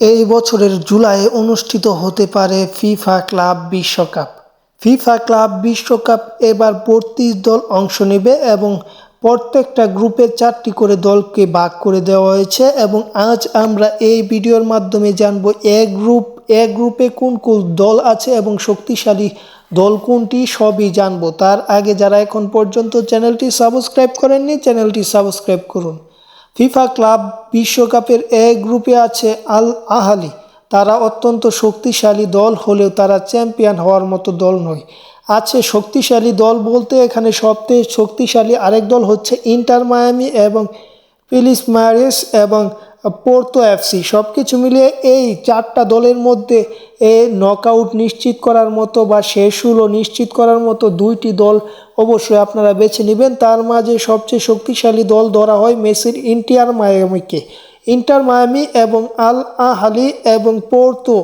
এই বছরের জুলাইয়ে অনুষ্ঠিত হতে পারে ফিফা ক্লাব বিশ্বকাপ। ফিফা ক্লাব বিশ্বকাপ এবার বত্রিশ দল অংশ নেবে এবং প্রত্যেকটা গ্রুপে চারটি করে দলকে ভাগ করে দেওয়া হয়েছে এবং আজ আমরা এই ভিডিওর মাধ্যমে জানব এ গ্রুপ, এ গ্রুপে কোন কোন দল আছে এবং শক্তিশালী দল কোনটি সবই জানব। তার আগে যারা এখন পর্যন্ত চ্যানেলটি সাবস্ক্রাইব করেননি, চ্যানেলটি সাবস্ক্রাইব করুন। ফিফা ক্লাব বিশ্বকাপের এ গ্রুপে আছে আল আহালি তারা অত্যন্ত শক্তিশালী দল হলেও তারা চ্যাম্পিয়ন হওয়ার মতো দল নয়। আছে শক্তিশালী দল বলতে এখানে সবচেয়ে শক্তিশালী আরেক দল হচ্ছে ইন্টার মায়ামি এবং পিলিস মায়ারিস এবং পোর্তো এফসি সব কিছু মিলিয়ে এই চারটা দলের মধ্যে এ নকআউট নিশ্চিত করার মতো বা শেষ হলো নিশ্চিত করার মতো দুইটি দল অবশ্যই আপনারা বেছে নেবেন। তার মাঝে সবচেয়ে শক্তিশালী দল ধরা হয় মেসির ইন্টিয়ার মায়ামিকে। ইন্টার মায়ামি এবং আল আহালি এবং পোর্তো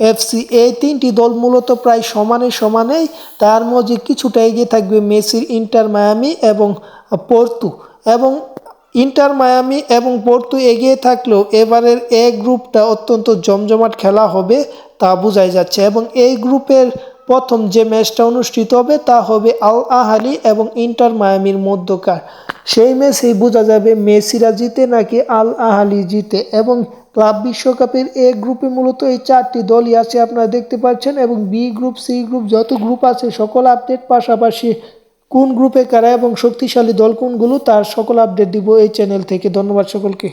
এফসি, এই তিনটি দল মূলত প্রায় সমানে সমানেই তার মধ্যে কিছুটা এগিয়ে থাকবে মেসির ইন্টার মায়ামি এবং পোর্তু। এবং ইন্টার মায়ামি এবং পোর্তু এগিয়ে থাকলেও এবারের এ গ্রুপটা অত্যন্ত জমজমাট খেলা হবে তা বোঝাই যাচ্ছে এবং এই গ্রুপের প্রথম যে ম্যাচটা অনুষ্ঠিত হবে তা হবে আল আহালি এবং ইন্টার মায়ামির মধ্যকার। সেই ম্যাচেই বোঝা যাবে মেসিরা জিতে নাকি আল আহালি জিতে এবং ক্লাব বিশ্বকাপের এ গ্রুপে মূলত এই চারটি দলই আছে, আপনারা দেখতে পাচ্ছেন এবং বি গ্রুপ, সি গ্রুপ যত গ্রুপ আছে সকল আপডেট পাশাপাশি কোন গ্রুপে কারা এবং শক্তিশালী দল কোনগুলো, তার সকল আপডেট দিব এই চ্যানেল থেকে। ধন্যবাদ সকলকে।